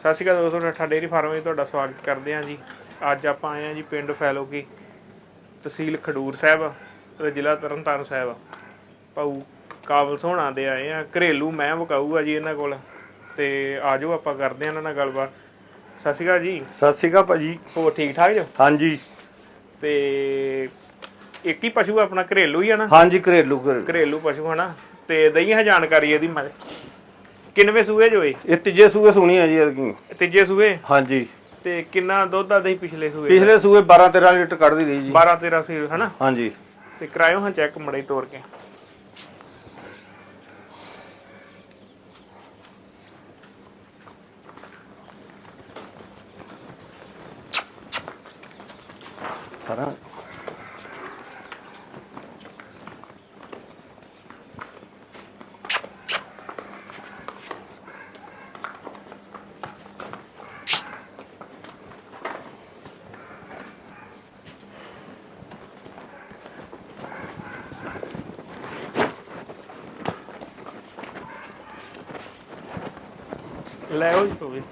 ਸਤਿ ਸ਼੍ਰੀ ਅਕਾਲ ਦੋਸਤੋ ਠੱਠਾ dairy farm ਵਿੱਚ ਤੁਹਾਡਾ ਸਵਾਗਤ ਕਰਦੇ ਹਾਂ ਜੀ। ਅੱਜ ਆਪਾਂ ਆਏ ਹਾਂ ਜੀ ਪਿੰਡ ਫੈਲੋਕੀ ਤਹਿਸੀਲ ਖਡੂਰ ਸਾਹਿਬ ਤੇ ਜ਼ਿਲ੍ਹਾ ਤਰਨਤਾਰਨ ਸਾਹਿਬ। ਭਾਊ ਕਾਬਲ ਸੋਹਣਾ ਦੇ ਆਏ ਆ ਘਰੇਲੂ ਮੈਂ ਵਕਾਊ ਆ ਜੀ ਇਹਨਾਂ ਕੋਲ। ਤੇ ਆਜੋ ਆਪਾਂ ਕਰਦੇ ਹਾਂ ਇਹਨਾਂ ਨਾਲ ਗੱਲਬਾਤ। ਸਤਿ ਸ਼੍ਰੀ ਅਕਾਲ ਜੀ। ਸਤਿ ਸ਼੍ਰੀ ਅਕਾਲ ਭਾਜੀ। ਹੋਰ ਠੀਕ ਠਾਕ ਜੋ? ਹਾਂਜੀ। ਤੇ ਇੱਕ ਹੀ ਪਸ਼ੂ ਆਪਣਾ ਘਰੇਲੂ ਹੀ ਆ ਨਾ? ਹਾਂਜੀ ਘਰੇਲੂ ਘਰ- ਘਰੇਲੂ ਪਸ਼ੂ ਹਨਾ? ਤੇ ਦਈ ਹੈ ਜਾਣਕਾਰੀ ਇਹਦੀ ਮੈਂ ਕਿੰਨਵੇਂ ਸੂਏ ਜੋ ਇਹ? ਤੀਜੇ ਸੂਏ ਸੁਣੀ ਆ ਜੀ ਇਹਦੀ ਤੀਜੇ ਸੂਏ? ਹਾਂਜੀ। ਤੇ ਕਿੰਨਾ ਦੁੱਧ ਆ ਦਈ ਪਿਛਲੇ ਸੂਏ ਪਿਛਲੇ ਸੂਏ 12 13 ਲੀਟਰ ਕੱਢਦੀ ਰਹੀ ਜੀ। 12 13 ਸੀ ਹਨਾ? ਹਾਂਜੀ। ਤੇ ਕਰਾਇਓ ਹਾਂ ਚੈੱਕ ਮੜਾਈ ਤੋੜ ਕੇ। ਸਾਰਾ ਲੈ ਉਹ ਹੋਵੇ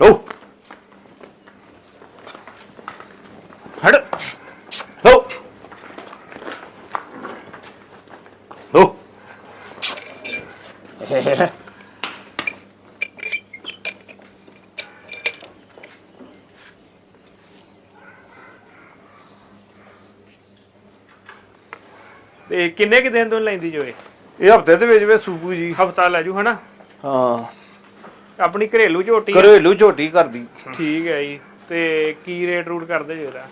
ਲੋ ਹੜ ਲੋ ਲੋ ਤੇ ਕਿੰਨੇ ਕਿ ਦਿਨ ਤੋਂ ਲੈਂਦੀ ਜੋ ਇਹ? ਇਹ ਹਫ਼ਤੇ ਦੇ ਵਿੱਚ ਵਿੱਚ ਸੂਪੂ ਜੀ। ਹਫਤਾ ਲੈ ਜੂ ਹਨਾ? ਹਾਂ। ਆਪਣੀ ਘਰੇਲੂ ਝੋਟੀ ਆ। ਘਰੇਲੂ ਝੋਟੀ ਕਰਦੀ। ਠੀਕ ਹੈ ਜੀ। ਤੇ ਕੀ ਰੇਟ ਰੂਟ ਕਰਦੇ ਜੋ ਇਹਦਾ?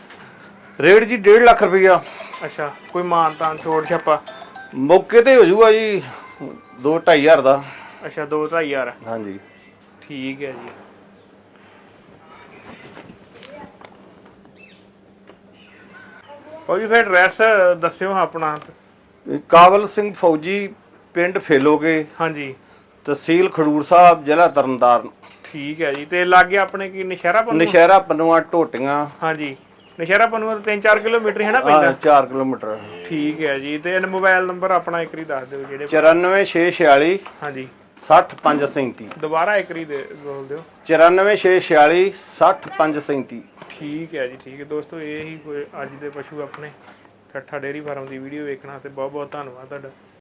ਰੇਟ ਜੀ 1.5 ਲੱਖ ਰੁਪਈਆ। ਅੱਛਾ ਕੋਈ ਮਾਨ ਤਾਨ ਛੋੜ ਛੱਪਾ? ਮੌਕੇ ਤੇ ਹੋ ਜੂਗਾ ਜੀ 2 ਹਜ਼ਾਰ ਦਾ। ਅੱਛਾ 2 ਹਜ਼ਾਰ। ਹਾਂਜੀ। ਠੀਕ ਹੈ ਜੀ। ਉਹ ਜੀ ਫਿਰ ਐਡਰੈਸ ਦੱਸਿਓ ਆਪਣਾ। ਕਾਬਲ ਸਿੰਘ ਫੌਜੀ ਪਿੰਡ ਫੇਲੋਗੇ। ਹਾਂਜੀ। ਤਹਿਸੀਲ ਖਡੂਰ ਸਾਹਿਬ ਜ਼ਿਲ੍ਹਾ ਤਰਨਤਾਰਨ। ਠੀਕ ਹੈ ਜੀ ਤੇ ਲਾਗੇ ਆਪਣੇ ਕੀ ਨਸ਼ਹਿਰਾ ਪੰਨੂ? ਨਸ਼ਹਿਰਾ ਪਨੂਆ ਟੋਟੀਆਂ ਹਾਂਜੀ ਨਸ਼ਹਿਰਾ ਪੰਨੂ ਤੋਂ 3-4 ਕਿਲੋਮੀਟਰ ਹੀ ਨਾ ਪੈਂਦਾ ਚਾਰ ਕਿਲੋਮੀਟਰ। ਠੀਕ ਹੈ ਜੀ ਤੇ ਮੋਬਾਈਲ ਨੰਬਰ ਆਪਣਾ ਇੱਕ ਵਾਰੀ ਦੱਸ ਦਿਓ ਜਿਹੜੇ 94646 ਹਾਂਜੀ। 60537 ਦੁਬਾਰਾ ਇੱਕ ਵਾਰੀ ਦੇ ਬੋਲ ਦਿਓ। 94646 60537 ਠੀਕ ਹੈ ਜੀ ਠੀਕ ਹੈ। ਦੋਸਤੋ ਇਹ ਹੀ ਕੋਈ ਅੱਜ ਦੇ ਪਸ਼ੂ ਆਪਣੇ। ਠੱਠਾ ਡੇਅਰੀ ਫਾਰਮ ਦੀ ਵੀਡੀਓ ਵੇਖਣ ਵਾਸਤੇ ਬਹੁਤ ਬਹੁਤ ਧੰਨਵਾਦ ਤੁਹਾਡਾ।